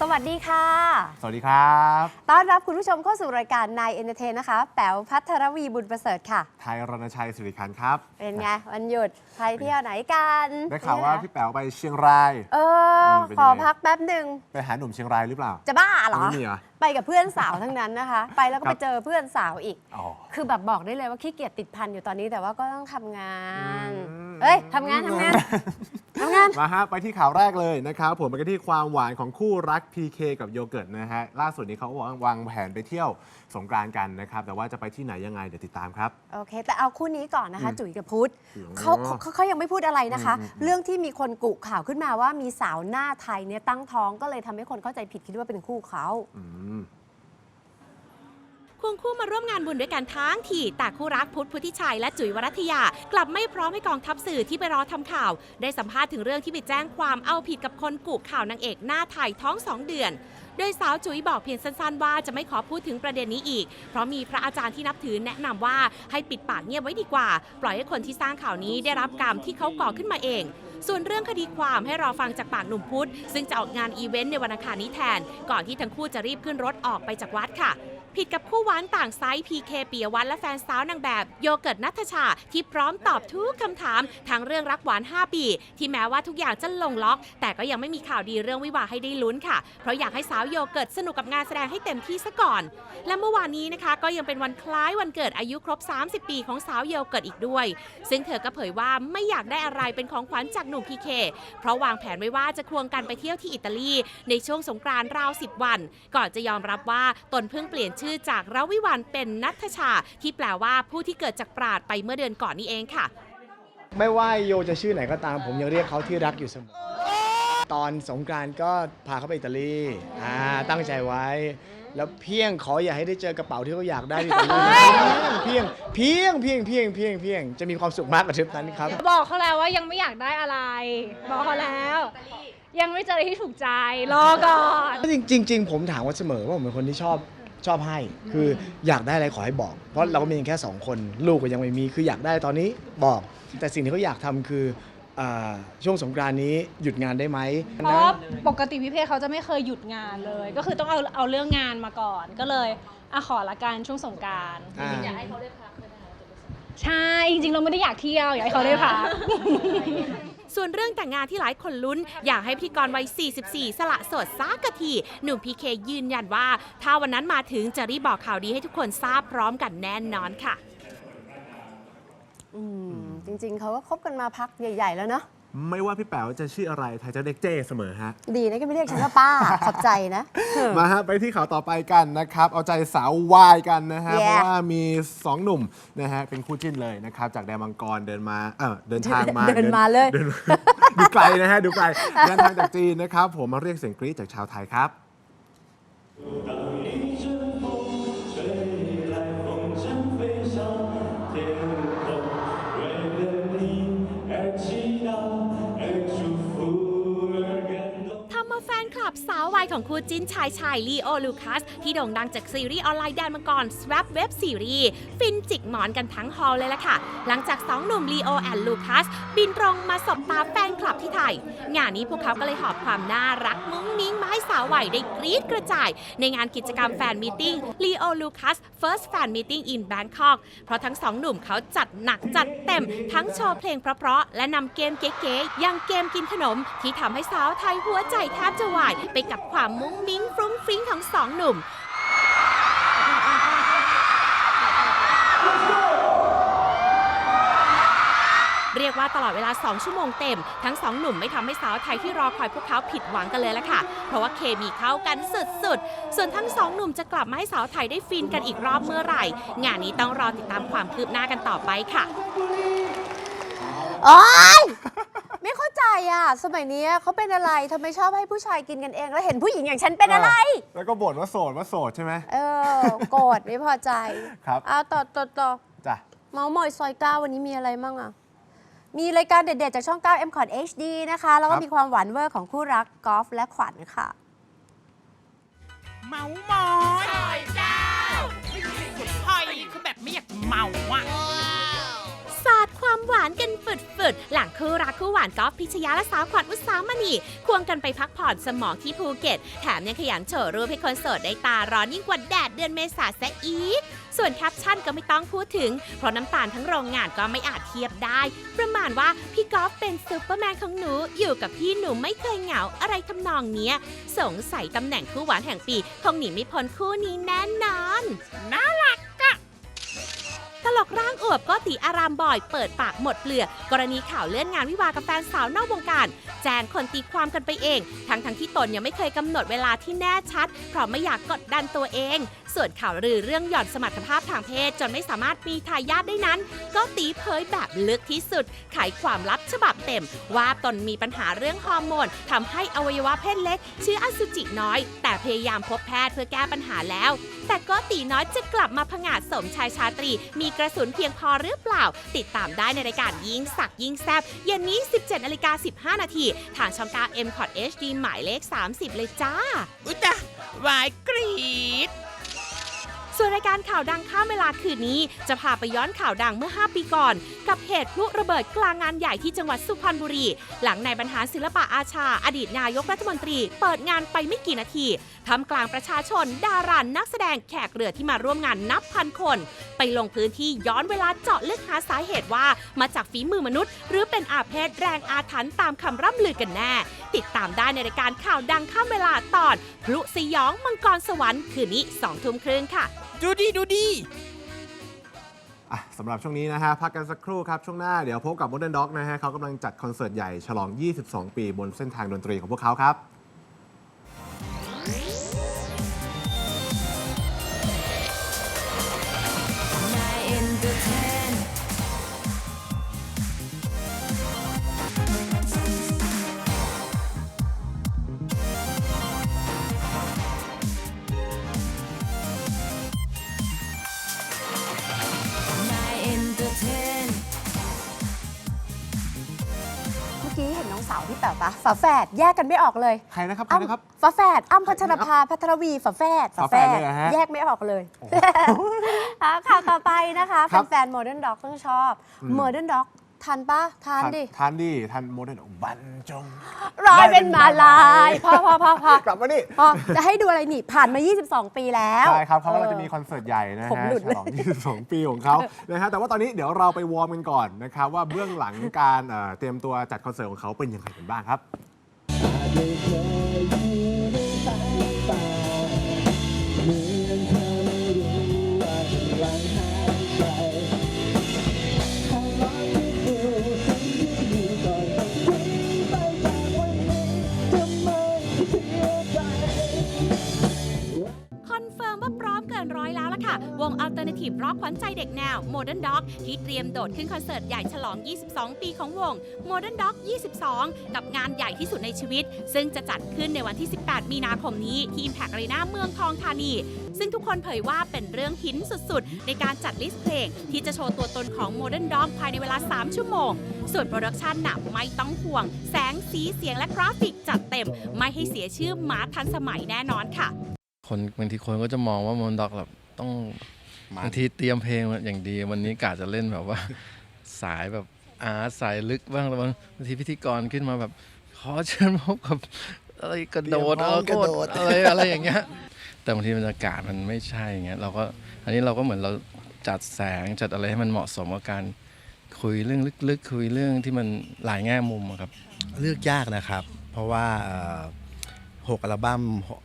สวัสดีค่ะ สวัสดีครับ ต้อนรับคุณผู้ชมเข้าสู่รายการนายเอนเตอร์เทนนะคะ แป๋วพัทรวีบุญประเสริฐค่ะไทยรณชัยสิริคันครับ เป็นไงวันหยุดใครเที่ยวไหนกันได้ข่าวว่าพี่แป๋วไปเชียงราย เออเป็นขอยังไง พักแป๊บหนึ่ง ไปหาหนุ่มเชียงรายหรือเปล่า จะบ้าเหรอ ไม่มีเหรอไปกับเพื่อนสาวทั้งนั้นนะคะ ไปแล้วก็ครัไปบ เจอเพื่อนสาวอีก อ๋อ คือแบบบอกได้เลยว่าขี้เกียจติดพันอยู่ตอนนี้แต่ว่าก็ต้องทำงาน อืม เอ้ยทำงานทำงานทำงาน มาฮะไปที่ข่าวแรกเลยนะครับผมไปกันที่ความหวานของคู่รัก PK กับโยเกิร์ตนะฮะล่าสุดนี้เขาวางวางแผนไปเที่ยวสงกรานต์กันนะครับแต่ว่าจะไปที่ไหนยังไงเดี๋ยวติดตามครับ โอเค แต่เอาคู่นี้ก่อนนะคะอืมจุ๋ยกับพุทธอืมเขาเขาเขายังไม่พูดอะไรนะคะอืมอืมเรื่องที่มีคนกุข่าวขึ้นมาว่ามีสาวหน้าไทยเนี่ยตั้งท้องก็เลยทำให้คนเข้าใจผิดคิดว่าเป็นคู่เขา อืม ควงคู่มาร่วมงานบุญด้วยกันทั้งทีแต่คู่รักพุทธพุทธิชัยและจุ๋ยวรัตยา กลับไม่พร้อมให้กองทัพสื่อที่ไปรอทำข่าว ได้สัมภาษณ์ถึงเรื่องที่ไปแจ้งความเอาผิดกับคนกุข่าวนางเอกหน้าไทยท้องสองเดือน โดยสาวจุ๋ยบอกเพียงสั้นๆว่าจะไม่ขอพูดถึงประเด็นนี้อีก เพราะมีพระอาจารย์ที่นับถือแนะนำว่าให้ปิดปากเงียบไว้ดีกว่า ปล่อยให้คนที่สร้างข่าวนี้ได้รับกรรมที่เขาก่อขึ้นมาเองส่วนเรื่องคดีความให้รอฟังจากปากหนุ่มพุธซึ่งจะออกงานอีเวนต์ในวันอังคารนี้แทน ก่อนที่ทั้งคู่จะรีบขึ้นรถออกไปจากวัดค่ะ ผิดกับคู่หวานต่างไซส์พีเคปียวัฒน์และแฟนสาวนางแบบโยเกิร์ตนัทชา ที่พร้อมตอบทุกคำถามทั้งเรื่องรักหวาน 5 ปี ที่แม้ว่าทุกอย่างจะลงล็อก แต่ก็ยังไม่มีข่าวดีเรื่องวิวาให้ได้ลุ้นค่ะ เพราะอยากให้สาวโยเกิร์ตสนุกกับงานแสดงให้เต็มที่ซะก่อน และเมื่อวานนี้นะคะ ก็ยังเป็นวันคล้ายวันเกิดอายุครบ 30 ปีของสาวโยเกิร์ตอีกด้วย ซึ่งเธอก็เผยว่าไม่อยากได้อะไรเป็นของขวัญจากหนุ่มพีเคเพราะวางแผนไว้ว่าจะควงกันไปเที่ยวที่อิตาลี ในช่วงสงกรานต์ราว 10 วัน ก่อนจะยอมรับว่าตนเพิ่งเปลี่ยนชื่อจากราวิวันเป็นนัทชา ที่แปลว่าผู้ที่เกิดจากปราดไปเมื่อเดือนก่อนนี้เองค่ะ ไม่ว่าโยจะชื่อไหนก็ตาม ผมยังเรียกเขาที่รักอยู่เสมอ ตอนสงกรานต์ก็พาเขาไปอิตาลีอ่าตั้งใจไว้ แล้วเพียงขออย่าให้ได้เจอกระเป๋าที่เขาอยากได้ที่อิตาลีเพียงเพียงเพียงเพียงเพียงเพียงจะมีความสุขมากกับทริปนั้นครับ บอกเขาแล้วว่ายังไม่อยากได้อะไร บอกเขาแล้ว ยังไม่เจออะไรที่ถูกใจรอก่อน จริงจริง ๆ ผมถามว่าเสมอว่าผมเป็นคนที่ชอบ ชอบให้คืออยากได้อะไรขอให้บอก เพราะเราก็มีกันแค่สองคน ลูกก็ยังไม่มีคืออยากได้ตอนนี้บอก แต่สิ่งที่เขาอยากทำคืออ่าช่วงสงกรานต์นี้หยุดงานได้ไหมเพราะว่าปกติพี่เพชรเขาจะไม่เคยหยุดงานเลย ก็คือต้องเอาเอาเรื่องงานมาก่อน ก็เลยอะขอละกันช่วงสงกรารอ่าใช่ จริงๆ เราไม่ได้อยากเที่ยว อยากให้เขาได้พัก ส่วนเรื่องแต่งงานที่หลายคนลุ้น อยากให้พิธีกรวัย 44 สละโสดซากะที หนุ่มพีเคยืนยันว่า ถ้าวันนั้นมาถึงจะรีบบอกข่าวดีให้ทุกคนทราบพร้อมกันแน่นอนค่ะ อืมจริง ๆ เขาก็คบกันมาพักใหญ่ ๆ แล้วเนาะ ไม่ว่าพี่แป๋วจะชื่ออะไรไทยจะเรียกเจ้เสมอฮะ ดีนะก็ไม่เรียกฉันว่าป้า ขอบใจนะ มาฮะไปที่ข่าวต่อไปกันนะครับ เอาใจสาววายกันนะฮะ Yeah เพราะว่ามี 2 หนุ่มนะฮะ เป็นคู่จิ้นเลยนะครับ จากแดนมังกรเดินมาเออเดินทางมาเดินมาเลย ดินดูไกลนะฮะ ดูไกลเดินทางจากจีนนะครับ ผมมาเรียกเสียงกรี๊ดจากชาวไทยครับทับสาววัยของคู่จิ้นชายชายลีโอลูคัส ที่โด่งดังจากซีรีส์ออนไลน์แดนมังกร Swap Web ซีรีส์ฟินจิกหมอนกันทั้งฮอลเลยล่ะค่ะ หลังจากสองหนุ่มลีโอแอนลูคัส บินตรงมาสบตาแฟนคลับที่ไทย งานนี้พวกเขาก็เลยหอบความน่ารักมุ้งมิ้งมาให้สาววัยได้กรี๊ดกระจาย ในงานกิจกรรมแฟนมีติ้ง Leo Lucas First Fan Meeting in Bangkok เพราะทั้งสองหนุ่มเขาจัดหนักจัดเต็มทั้งโชว์เพลงเพราะๆและนำเกมเก๋ๆอย่างเกมกินขนม ที่ทำให้สาวไทยหัวใจแทบจะวายไปกับความมุ้งมิ้งฟรุ้งฟริ้งของสองหนุ่ม เรียกว่าตลอดเวลา 2 ชั่วโมงเต็ม ทั้งสองหนุ่มไม่ทำให้สาวไทยที่รอคอยพวกเขาผิดหวังกันเลยละค่ะ เพราะว่าเคมีเข้ากันสุดๆ ส่วนทั้งสองหนุ่มจะกลับมาให้สาวไทยได้ฟินกันอีกรอบเมื่อไหร่ งานนี้ต้องรอติดตามความคืบหน้ากันต่อไปค่ะ โอ๊ย อะ สมัยนี้เขาเป็นอะไรทำไมชอบให้ผู้ชายกินกันเอง แล้วเห็นผู้หญิงอย่างฉันเป็นอะไร แล้วก็บ่นว่าโสดว่าโสดใช่ไหม เออ โกรธไม่พอใจครับ เอาต่อต่อต่อจ้ะ เมาส์มอยซอยเก้าวันนี้มีอะไรมั่งอะ มีรายการเด็ดๆ จากช่อง9 m c o t HD นะคะ แล้วก็มีความหวานเวอร์ของคู่รักกอล์ฟและขวัญค่ะ เมามอยซอยเก้าหอยคือแบบไม่อยากเมาอะสาด ความหวานกันฝุดๆ หลังคู่รักคู่หวานกอล์ฟพิชยาและสาวขวัญอุตสามณีควงกันไปพักผ่อนสมองที่ภูเก็ต แถมยังขยันโชว์รูปให้คนโสดได้ตาร้อนยิ่งกว่าแดดเดือนเมษาซะอีก ส่วนแคปชั่นก็ไม่ต้องพูดถึง เพราะน้ำตาลทั้งโรงงานก็ไม่อาจเทียบได้ ประมาณว่าพี่กอล์ฟเป็นซูเปอร์แมนของหนู อยู่กับพี่หนูไม่เคยเหงาอะไรทำนองเนี้ย สงสัยตำแหน่งคู่หวานแห่งปีคงหนีไม่พ้นคู่นี้แน่นอนน่ารัก ตลกร่างอวบก็ตีอารามบ่อย เปิดปากหมดเปลือกกรณีข่าวเลื่อนงานวิวากับแฟนสาวนอกวงการ แจงคนตีความกันไปเอง ทั้งทั้งๆที่ตนยังไม่เคยกำหนดเวลาที่แน่ชัด เพราะไม่อยากกดดันตัวเอง ส่วนข่าวลือเรื่องหย่อนสมรรถภาพทางเพศ จนไม่สามารถมีทายาทได้นั้น ก็ตีเผยแบบลึกที่สุดไขความลับฉบับเต็ม ว่าตนมีปัญหาเรื่องฮอร์โมนทำให้อวัยวะเพศเล็กชื่ออสุจิน้อย แต่พยายามพบแพทย์เพื่อแก้ปัญหาแล้ว แต่ก็ตีน้อยจะกลับมาผงาดสมชายชาตรีมีกระสุนเพียงพอหรือเปล่า ติดตามได้ในรายการยิงสักยิงแซบเย็นนี้ 17นาฬิกา15 นาทีทางช่อง9 m c o t HD หมายเลข 30 เลยจ้า อุยตะวายกรีดส่วนรายการข่าวดังข้ามเวลาคืนนี้ จะพาไปย้อนข่าวดังเมื่อ 5 ปีก่อน กับเหตุพลุระเบิดกลางงานใหญ่ที่จังหวัดสุพรรณบุรี หลังนายบรรหารศิลปะอาชา อดีตนายกรัฐมนตรี เปิดงานไปไม่กี่นาที ทำกลางประชาชน ดารานักแสดงแขกเรือที่มาร่วมงานนับพันคน ไปลงพื้นที่ย้อนเวลาเจาะลึกหาสาเหตุว่า มาจากฝีมือมนุษย์ หรือเป็นอาเพศแรงอาถรรพ์ตามคำร่ำลือกันแน่ ติดตามได้ในรายการข่าวดังข้ามเวลาตอนพลุสยองมังกรสวรรค์คืนนี้สองทุ่มครึ่งค่ะ ดูดีดูดีอะสำหรับช่วงนี้นะฮะ พักกันสักครู่ครับ ช่วงหน้าเดี๋ยวพบกับ Modern Dog นะฮะเขากำลังจัดคอนเสิร์ตใหญ่ฉลอง 22 ปีบนเส้นทางดนตรีของพวกเขาครับ ป๋วปะฝาแฝดแยกกันไม่ออกเลยใครนะครับใครนะครับฝาแฝดอ้ำพัชรภาพัทรวีฝาแฝดฝาแฝดเลยเหรอฮะแยกไม่ออกเลยอะข่าวต่อไปนะคะ ครับแฟนๆ Modern Dog ต้องชอบอืม Modern Dog ทันปะทันดิทานดิทานโมเดิร์นบรรจงร้อยเป็นมาลายพอพอพอพอกลับมาดิพอจะให้ดูอะไรนี่ผ่านมา 22 ปีแล้วใช่ครับเขากำลังจะมีคอนเสิร์ตใหญ่นะผมฮะหลุดฉลอง 22 ปีของเขานะฮะแต่ว่าตอนนี้เดี๋ยวเราไปวอร์มกันก่อนนะครับว่าเบื้องหลังการเอ่อเตรียมตัวจัดคอนเสิร์ตของเขาเป็นยังไงกันบ้างครับ Modern Dog ที่เตรียมโดดขึ้นคอนเสิร์ตใหญ่ฉลอง 22 ปีของวง Modern Dog 22 กับงานใหญ่ที่สุดในชีวิต ซึ่งจะจัดขึ้นในวันที่ 18 มีนาคมนี้ที่ Impact Arena เมืองทองธานี ซึ่งทุกคนเผยว่าเป็นเรื่องหินสุดๆ ในการจัดลิสต์เพลง ที่จะโชว์ตัวตนของ Modern Dog ภายในเวลา 3 ชั่วโมง ส่วนโปรดักชันหนักไม่ต้องห่วง แสงสีเสียงและกราฟิกจัดเต็ม ไม่ให้เสียชื่อหมาทันสมัยแน่นอนค่ะ คนบางทีคนก็จะมองว่ามอนด็อกแบบต้อง บางทีเตรียมเพลงมาอย่างดี วันนี้กาจะเล่นแบบว่า สายแบบอาร์ตสายลึกบ้างแล้วบางบางทีพิธีกรขึ้นมาแบบ ขอเชิญพบกับอะไรกระโดดเตรียมพร้อมเออกระโดดอะไรอะไรอย่างเงี้ย แต่บางทีบรรยากาศมันไม่ใช่อย่างเงี้ยเราก็อันนี้เราก็เหมือนเราจัดแสงจัดอะไรให้มันเหมาะสมกับการคุยเรื่องลึกๆ คุยเรื่องที่มันหลายแง่มุมอะครับ เลือกยากนะครับ เพราะว่า เอ่อหกอัลบั้ม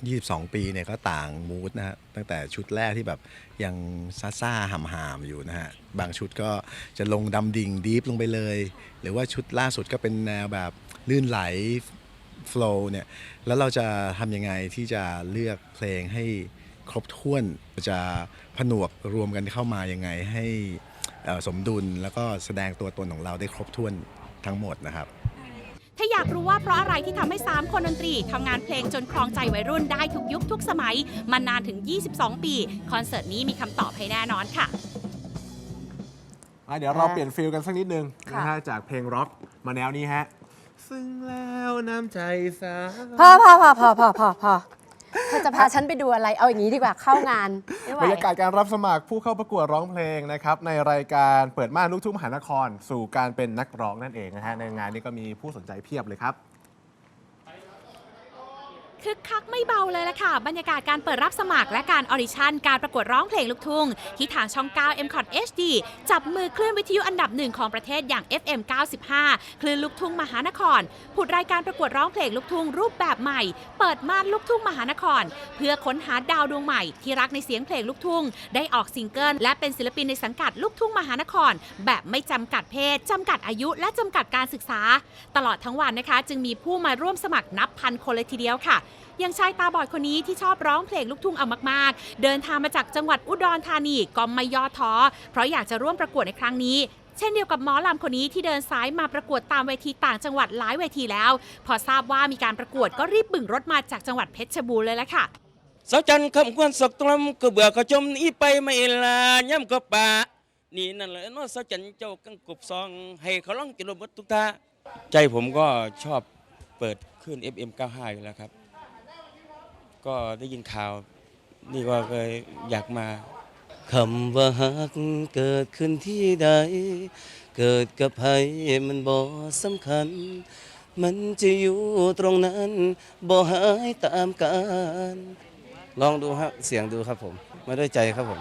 22 ปีเนี่ยก็ต่างมูดนะฮะตั้งแต่ชุดแรกที่แบบยังซ่าซ่าๆห่ำหามอยู่นะฮะ บางชุดก็จะลงดำดิ่งดีฟลงไปเลย หรือว่าชุดล่าสุดก็เป็นแนวแบบลื่นไหลโฟล์เนี่ย แล้วเราจะทำยังไงที่จะเลือกเพลงให้ครบถ้วนจะผนวกรวมกันเข้ามายังไงให้สมดุลแล้วก็แสดงตัวตนของเราได้ครบถ้วนทั้งหมดนะครับ ถ้าอยากรู้ว่าเพราะอะไรที่ทำให้ 3 คนดนตรีทำงานเพลงจนครองใจวัยรุ่นได้ทุกยุคทุกสมัย มานานถึง 22 ปี คอนเสิร์ตนี้มีคำตอบให้แน่นอนค่ะอะเดี๋ยวเราเปลี่ยนฟิลกันสักนิดนึงค่ะนะฮะจากเพลงร็อกมาแนวนี้ฮะซึ่งแล้วน้ำใจสาพอพอพอพอพอพอพอ เธอจะพาฉันไปดูอะไร เอาอย่างนี้ดีกว่าเข้างานไม่ไหว บรรยากาศการรับสมัครผู้เข้าประกวดร้องเพลงนะครับในรายการเปิดม่านลูกทุ่งมหานคร สู่การเป็นนักร้องนั่นเองนะฮะในงานนี้ก็มีผู้สนใจเพียบเลยครับ คึกคักไม่เบาเลยล่ะค่ะ บรรยากาศการเปิดรับสมัครและการออดิชั่นการประกวดร้องเพลงลูกทุ่ง ที่ทางช่อง 9 m c o t HD จับมือคลื่นวิทยุอันดับหนึ่งของประเทศอย่าง FM 95 คลื่นลูกทุ่งมหานคร ผุดรายการประกวดร้องเพลงลูกทุ่งรูปแบบใหม่ เปิดม่านลูกทุ่งมหานคร เพื่อค้นหาดาวดวงใหม่ที่รักในเสียงเพลงลูกทุ่ง ได้ออกซิงเกิลและเป็นศิลปินในสังกัดลูกทุ่งมหานคร แบบไม่จำกัดเพศจำกัดอายุและจำกัดการศึกษา ตลอดทั้งวันนะคะ จึงมีผู้มาร่วมสมัครนับพันคนเลยทีเดียวค่ะอย่างชายตาบอดคนนี้ที่ชอบร้องเพลงลูกทุ่งเอามากๆ เดินทางมาจากจังหวัดอุดรธานีก็ไม่ย่อท้อเพราะอยากจะร่วมประกวดในครั้งนี้ เช่นเดียวกับหมอลำคนนี้ที่เดินสายมาประกวดตามเวทีต่างจังหวัดหลายเวทีแล้ว พอทราบว่ามีการประกวดก็รีบบึ่งรถมาจากจังหวัดเพชรบูรณ์เลยละค่ะสาวจันทร์คำควรสกตรมก็เบื่อก็จมหนี้ไปไม่ลาย่ำก็ป่านี่นั่นแหละเนาะสาวจันทร์เจ้ากังกบซอง ให้เขาร้องกินรบทุกท่าใจผมก็ชอบเปิดขึ้น FM 95 อยู่แล้วครับ ก็ได้ยินข่าว นี่ก็เลยอยากมาคำว่าฮักเกิดขึ้นที่ใด เกิดกับใครมันบ่สำคัญ มันจะอยู่ตรงนั้นบ่หายตามกาลลองดูครับเสียงดูครับผม มาด้วยใจครับผม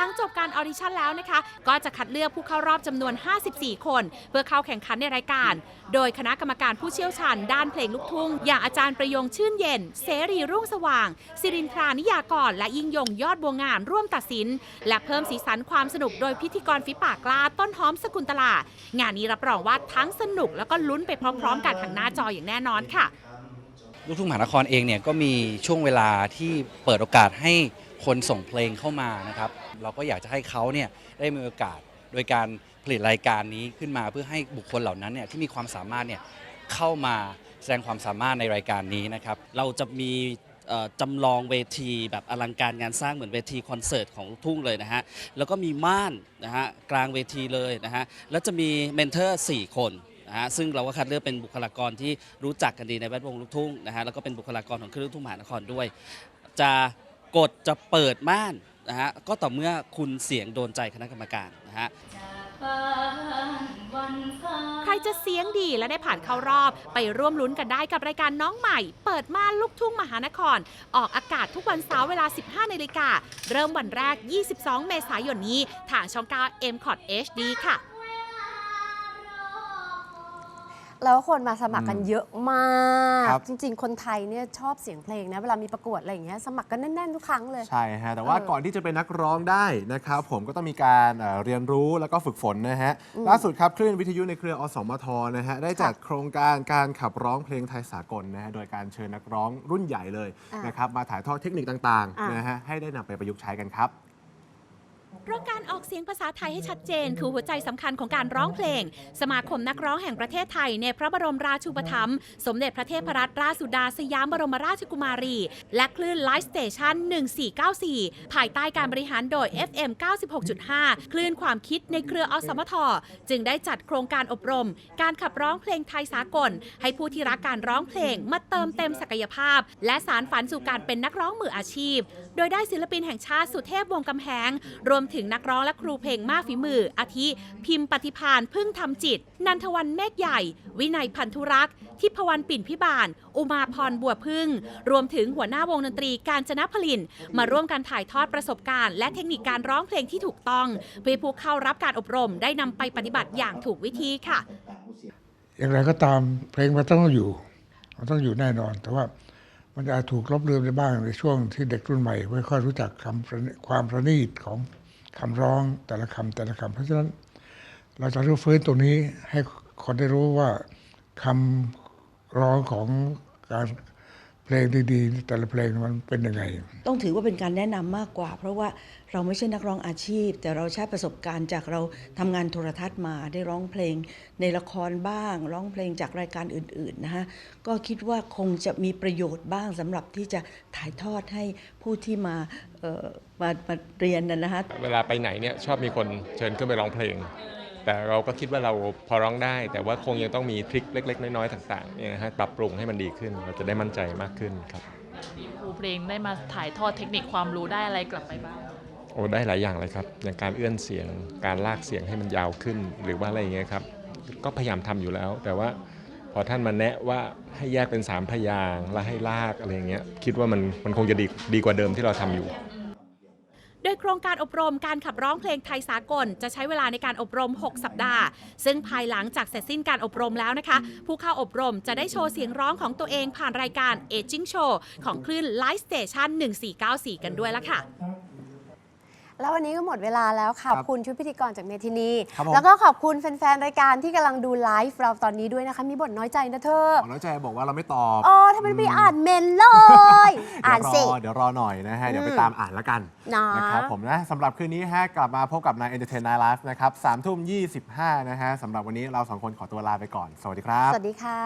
ลังจบการออดิชั่นแล้วนะคะ ก็จะคัดเลือกผู้เข้ารอบจำนวน 54 คน เพื่อเข้าแข่งขันในรายการ โดยคณะกรรมการผู้เชี่ยวชาญด้านเพลงลูกทุ่ง อย่างอาจารย์ประยงชื่นเย็น เสรีรุ่งสว่าง สิรินทรานิยากร และยิ่งยงยอดบัวงามร่วมตัดสิน และเพิ่มสีสันความสนุกโดยพิธีกรฝีปากกล้าต้นหอมสกุลตลา งานนี้รับรองว่าทั้งสนุกแล้วก็ลุ้นไปพร้อม ๆ กันทางหน้าจออย่างแน่นอนค่ะลูกทุ่งมหานครเองเนี่ยก็มีช่วงเวลาที่เปิดโอกาสให้ คนส่งเพลงเข้ามานะครับ เราก็อยากจะให้เขาเนี่ยได้มีโอกาสโดยการผลิตรายการนี้ขึ้นมาเพื่อให้บุคคลเหล่านั้นเนี่ยที่มีความสามารถเนี่ยเข้ามาแสดงความสามารถในรายการนี้นะครับ เราจะมีจำลองเวทีแบบอลังการงานสร้างเหมือนเวทีคอนเสิร์ตของลูกทุ่งเลยนะฮะ แล้วก็มีม่านนะฮะกลางเวทีเลยนะฮะ แล้วจะมีเมนเทอร์ 4 คนนะฮะ ซึ่งเราก็คัดเลือกเป็นบุคลากรที่รู้จักกันดีในแวดวงลูกทุ่งนะฮะ แล้วก็เป็นบุคลากรของคลื่นลูกทุ่งมหานครด้วย จะ กดจะเปิดม่านนะฮะก็ต่อเมื่อคุณเสียงโดนใจคณะกรรมการนะฮะใครจะเสียงดีและได้ผ่านเข้ารอบไปร่วมลุ้นกันได้กับรายการน้องใหม่ เปิดม่านลูกทุ่งมหานคร ออกอากาศทุกวันเสาร์เวลา 15นาฬิกาเริ่มวันแรก 22 เมษายนนี้ ทางช่อง9 m c o t HD ค่ะ แล้วคนมาสมัครกันเยอะมาก ครับ จริง ๆ คนไทยเนี่ยชอบเสียงเพลงนะ เวลามีประกวดอะไรอย่างเงี้ยสมัครกันแน่น ๆ ทุกครั้งเลย ใช่ฮะแต่ว่าเออก่อนที่จะเป็นนักร้องได้นะครับผมก็ต้องมีการเอ่อเรียนรู้แล้วก็ฝึกฝนนะฮะล่าสุดครับคลื่นวิทยุในเครืออสมทนะฮะได้จัดโครงการการขับร้องเพลงไทยสากลนะฮะโดยการเชิญนักร้องรุ่นใหญ่เลยอ่านนะครับมาถ่ายทอดเทคนิคต่างอ่าๆนะฮะให้ได้นำไปประยุกต์ใช้กันครับเพ ราะการออกเสียงภาษาไทยให้ชัดเจน คือหัวใจสำคัญของการร้องเพลง สมาคมนักร้องแห่งประเทศไทยในพระบรมราชูปถัมภ์สมเด็จพระเทพรัตนราชสุดาสยามบรมราชกุมารี และคลื่นไลฟ์สเตชัน1494 ภายใต้การบริหารโดย FM 96.5 คลื่นความคิดในเครืออสมท จึงได้จัดโครงการอบรม การขับร้องเพลงไทยสากล ให้ผู้ที่รักการร้องเพลงมาเติมเต็มศักยภาพ และสารฝันสู่การเป็นนักร้องมืออาชีพ โดยได้ศิลปินแห่งชาติสุเทพวงศ์กำแหงรวมถึงนักร้องและครูเพลงมากฝีมือ อาทิ พิมพ์ปฏิพานพึ่งทำจิต นันทวันเมฆใหญ่ วินัยพันธุรักษ์ทิพวรรณปิ่นพิบาล อุมาพรบัวพึ่ง รวมถึงหัวหน้าวงดนตรีการจนพลิน มาร่วมกันถ่ายทอดประสบการณ์ และเทคนิคการร้องเพลงที่ถูกต้อง เพื่อผู้เข้ารับการอบรมได้นำไปปฏิบัติอย่างถูกวิธีค่ะ อย่างไรก็ตามเพลงมันต้องอยู่ มันต้องอยู่แน่นอน แต่ว่ามันอาจถูกลบเลือนไปบ้างในช่วงที่เด็กรุ่นใหม่ไม่ค่อยรู้จักคำความประณีตของ คำร้องแต่ละคำแต่ละคำเพราะฉะนั้นเราจะรื้อฟื้นตรงนี้ให้คนได้รู้ว่าคำร้องของการ เพลงดีๆแต่ละเพลงมันเป็นยังไง ต้องถือว่าเป็นการแนะนำมากกว่า เพราะว่าเราไม่ใช่นักร้องอาชีพ แต่เราใช้ประสบการณ์จากเราทำงานโทรทัศน์มาได้ร้องเพลงในละครบ้าง ร้องเพลงจากรายการอื่นๆนะฮะก็คิดว่าคงจะมีประโยชน์บ้างสำหรับที่จะถ่ายทอดให้ผู้ที่มาเอ่อมามาเรียนนะนะฮะเวลาไปไหนเนี่ยชอบมีคนเชิญขึ้นไปร้องเพลง แต่เราก็คิดว่าเราพอร้องได้ แต่ว่าคงยังต้องมีทริคเล็ก ๆ น้อยๆต่างๆเนี่ยนะฮะปรับปรุงให้มันดีขึ้น เราจะได้มั่นใจมากขึ้นครับครูเพลงได้มาถ่ายทอดเทคนิคความรู้ได้อะไรกลับไปบ้างโอ้ได้หลายอย่างเลยครับอย่างการเอื้อนเสียงการลากเสียงให้มันยาวขึ้น หรือว่าอะไรอย่างเงี้ยครับก็พยายามทำอยู่แล้ว แต่ว่าพอท่านมาแนะว่าให้แยกเป็นสามพยางค์แล้วให้ลากอะไรอย่างเงี้ยคิดว่ามันมันคงจะดีดีกว่าเดิมที่เราทำอยู่ โดยโครงการอบรมการขับร้องเพลงไทยสากล จะใช้เวลาในการอบรม 6 สัปดาห์ ซึ่งภายหลังจากเสร็จสิ้นการอบรมแล้วนะคะ ผู้เข้าอบรมจะได้โชว์เสียงร้องของตัวเองผ่านรายการ Aging Show ของคลื่น Live Station 1494 กันด้วยละค่ะ แล้ววันนี้ก็หมดเวลาแล้วค่ะคขรัอบบคุณชุดพิธีกรจากเมทินี ครับผม แล้วก็ขอบคุณแฟนๆ รายการที่กำลังดูไลฟ์เราตอนนี้ด้วยนะคะ มีบทน้อยใจนะเธอหมอน้อยใจบอกว่าเราไม่ตอบ อ๋อทำไมไม่อ่านเมนเลย อ่านเดี๋ยวรสิอเดี๋ยวรอหน่อยนะฮะ เดี๋ยวไปอืมตามอ่านแล้วกันนะ นะครับผมนะสำหรับคืนนี้ฮะกลับมาพบกับนายเอนเตอร์เทนไนไลฟ์นะครับสามทุ่มยี่สิบห้านะฮะสำหรับวันนี้เราสองคนขอตัวลาไปก่อน สวัสดีครับ สวัสดีค่ะ